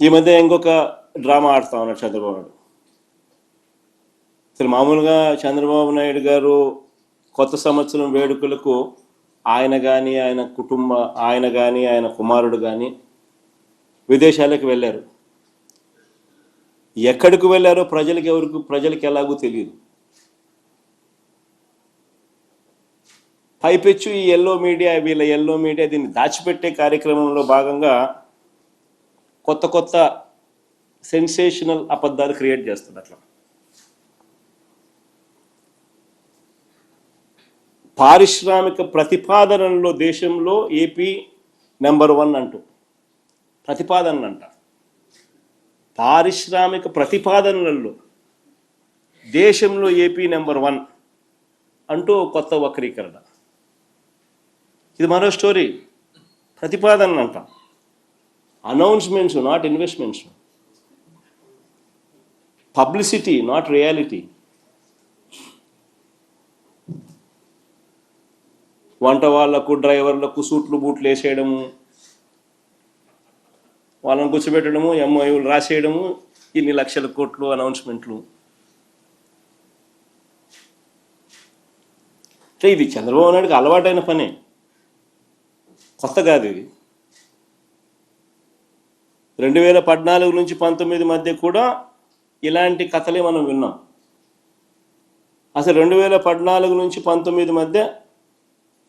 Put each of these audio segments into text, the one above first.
ఈ మధ్య ఇంకొక డ్రామా ఆడుతా ఉన్నాడు చంద్రబాబు నాయుడు. అసలు మామూలుగా చంద్రబాబు నాయుడు గారు కొత్త సంవత్సరం వేడుకలకు ఆయన కానీ ఆయన కుటుంబ ఆయన కానీ ఆయన కుమారుడు కానీ విదేశాలకు వెళ్ళారు. ఎక్కడికి వెళ్ళారో ప్రజలకు ఎవరికి ప్రజలకు ఎలాగో తెలియదు. పైపెచ్చు ఈ ఎల్లో మీడియా వీళ్ళ ఎల్లో మీడియా దీన్ని దాచిపెట్టే కార్యక్రమంలో భాగంగా కొత్త కొత్త సెన్సేషనల్ అబద్ధాలు క్రియేట్ చేస్తుంది అట్లా. పారిశ్రామిక ప్రతిపాదనలో దేశంలో ఏపీ నెంబర్ వన్ అంటూ. ప్రతిపాదనలు అంట పారిశ్రామిక ప్రతిపాదనలలో దేశంలో ఏపీ నెంబర్ వన్ అంటూ కొత్త వక్రీకరణ. ఇది మరో స్టోరీ ప్రతిపాదన అంట announcements not investments publicity not reality వంట వాళ్ళకు డ్రైవర్లకు సూట్లు బూట్లు వేసేయడము. వాళ్ళని కూర్చోబెట్టడము ఎంఐలు రాసేయడము ఇన్ని లక్షల కోట్లు అనౌన్స్మెంట్లు అంటే ఇది చంద్రబాబు నాయుడుకి అలవాటైన పనే. కొత్త కాదు ఇది. రెండు వేల పద్నాలుగు నుంచి పంతొమ్మిది మధ్య కూడా ఇలాంటి కథలే మనం విన్నాం. అసలు రెండు వేల పద్నాలుగు నుంచి పంతొమ్మిది మధ్య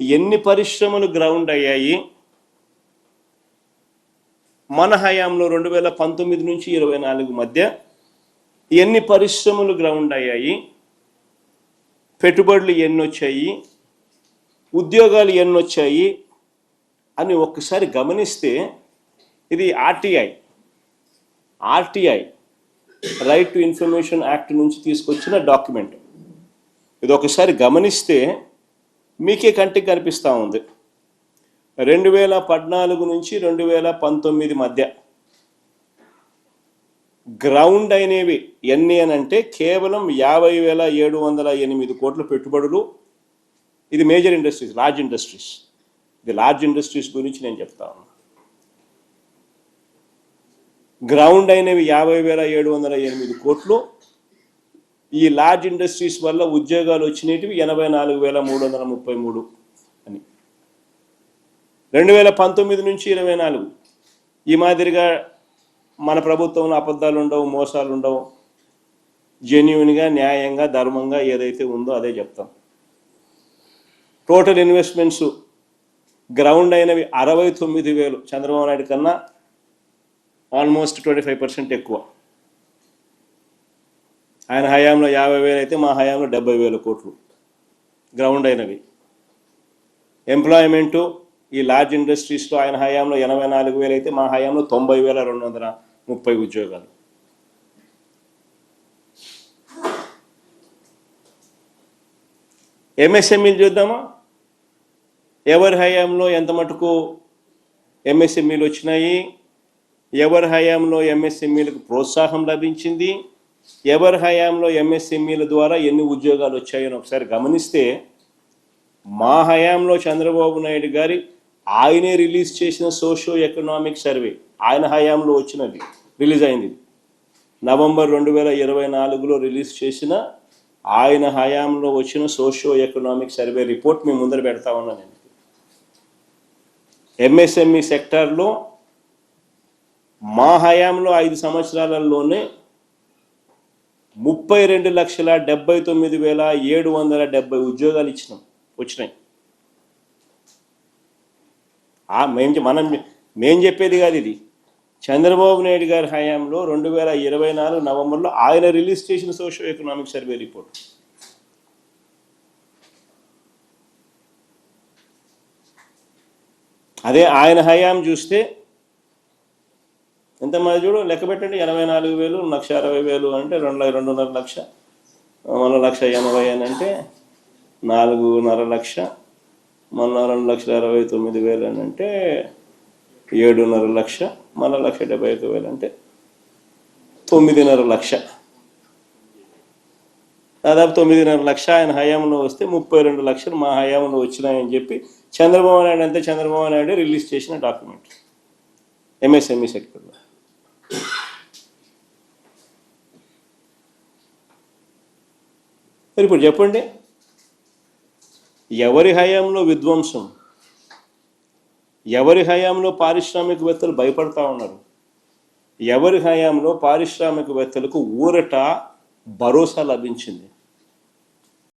ఎన్ని పరిశ్రమలు గ్రౌండ్ అయ్యాయి? మన హయాంలో రెండు వేల పంతొమ్మిది నుంచి ఇరవై నాలుగు మధ్య ఎన్ని పరిశ్రమలు గ్రౌండ్ అయ్యాయి? పెట్టుబడులు ఎన్ని వచ్చాయి ఉద్యోగాలు ఎన్ని వచ్చాయి అని ఒక్కసారి గమనిస్తే ఇది RTI RTI right to information act నుంచి తీసుకొచ్చిన డాక్యుమెంట్ ఇది ఒకసారి గమనిస్తే మీకే కంటికి కనిపిస్తూ ఉంది. రెండు వేల పద్నాలుగు నుంచి రెండు వేల పంతొమ్మిది మధ్య గ్రౌండ్ అయినవి ఎన్ని అని అంటే కేవలం యాభై వేల ఏడు వందల ఎనిమిది కోట్ల పెట్టుబడులు. ఇది మేజర్ ఇండస్ట్రీస్ లార్జ్ ఇండస్ట్రీస్ ఇది లార్జ్ ఇండస్ట్రీస్ గురించి నేను చెప్తా గ్రౌండ్ అయినవి యాభై వేల ఏడు వందల ఎనిమిది కోట్లు. ఈ లార్జ్ ఇండస్ట్రీస్ వల్ల ఉద్యోగాలు వచ్చినవి ఎనభై నాలుగు వేల మూడు వందల ముప్పై మూడు అని. రెండు వేల పంతొమ్మిది నుంచి ఇరవై నాలుగు. ఈ మాదిరిగా మన ప్రభుత్వంలో అబద్ధాలు ఉండవు మోసాలు ఉండవు. జెన్యున్గా న్యాయంగా ధర్మంగా ఏదైతే ఉందో అదే చెప్తాం. టోటల్ ఇన్వెస్ట్మెంట్స్ గ్రౌండ్ అయినవి అరవై తొమ్మిది వేలు చంద్రబాబు నాయుడు కన్నా ఆల్మోస్ట్ ట్వంటీ ఫైవ్ పర్సెంట్ ఎక్కువ. ఆయన హయాంలో యాభై వేలు అయితే మా హయాంలో డెబ్బై వేల కోట్లు గ్రౌండ్ అయినవి. ఎంప్లాయ్మెంటు ఈ లార్జ్ ఇండస్ట్రీస్లో ఆయన హయాంలో ఎనభై నాలుగు వేలు అయితే మా హయాంలో తొంభై వేల రెండు వందల ముప్పై ఉద్యోగాలు. ఎంఎస్ఎంఈలు చూద్దామా? ఎవరి హయాంలో ఎంత మటుకు ఎంఎస్ఎంఈలు వచ్చినాయి? ఎవరి హయాంలో ఎంఎస్ఎంఈలకు ప్రోత్సాహం లభించింది? ఎవరి హయాంలో ఎంఎస్ఎంఈల ద్వారా ఎన్ని ఉద్యోగాలు వచ్చాయని ఒకసారి గమనిస్తే మా హయాంలో చంద్రబాబు నాయుడు గారి ఆయనే రిలీజ్ చేసిన సోషో ఎకనామిక్ సర్వే. ఆయన హయాంలో వచ్చినది రిలీజ్ అయింది. నవంబర్ రెండు వేల ఇరవై నాలుగులో రిలీజ్ చేసిన ఆయన హయాంలో వచ్చిన సోషో ఎకనామిక్ సర్వే రిపోర్ట్ మేము ముందర పెడతా ఉన్నాను ఎంఎస్ఎంఈ సెక్టార్లో మా హయాంలో ఐదు సంవత్సరాలలోనే ముప్పై రెండు లక్షల డెబ్బై తొమ్మిది వేల ఏడు వందల డెబ్బై ఉద్యోగాలు ఇచ్చినాం వచ్చినాయి. మేము మేం మనం మేం చెప్పేది కాదు ఇది. చంద్రబాబు నాయుడు గారి హయాంలో రెండు వేల ఇరవై నాలుగు నవంబర్లో ఆయన రిలీజ్ చేసిన సోషో ఎకనామిక్ సర్వే రిపోర్ట్. అదే ఆయన హయాం చూస్తే ఇంతమంది చూడు లెక్క పెట్టండి ఎనభై నాలుగు వేలు లక్ష అరవై వేలు అంటే రెండు రెండున్నర లక్ష. మన లక్ష ఎనభై అని అంటే నాలుగున్నర లక్ష. మొన్న రెండు లక్షల అరవై తొమ్మిది వేలు అని అంటే ఏడున్నర లక్ష. మన లక్ష డెబ్బై ఐదు వేలు అంటే తొమ్మిదిన్నర లక్ష. దాదాపు తొమ్మిదిన్నర లక్ష ఆయన హయాంలో వస్తే ముప్పై రెండు లక్షలు మా హయాంలో వచ్చినాయని చెప్పి చంద్రబాబు నాయుడు అంతే చంద్రబాబు నాయుడు రిలీజ్ చేసిన డాక్యుమెంట్. ఎంఎస్ఎంఈ సెక్టర్లో మరి ఇప్పుడు చెప్పండి. ఎవరి హయాంలో విధ్వంసం? ఎవరి హయాంలో పారిశ్రామికవేత్తలు భయపడతా ఉన్నారు? ఎవరి హయాంలో పారిశ్రామికవేత్తలకు ఊరట భరోసా లభించింది?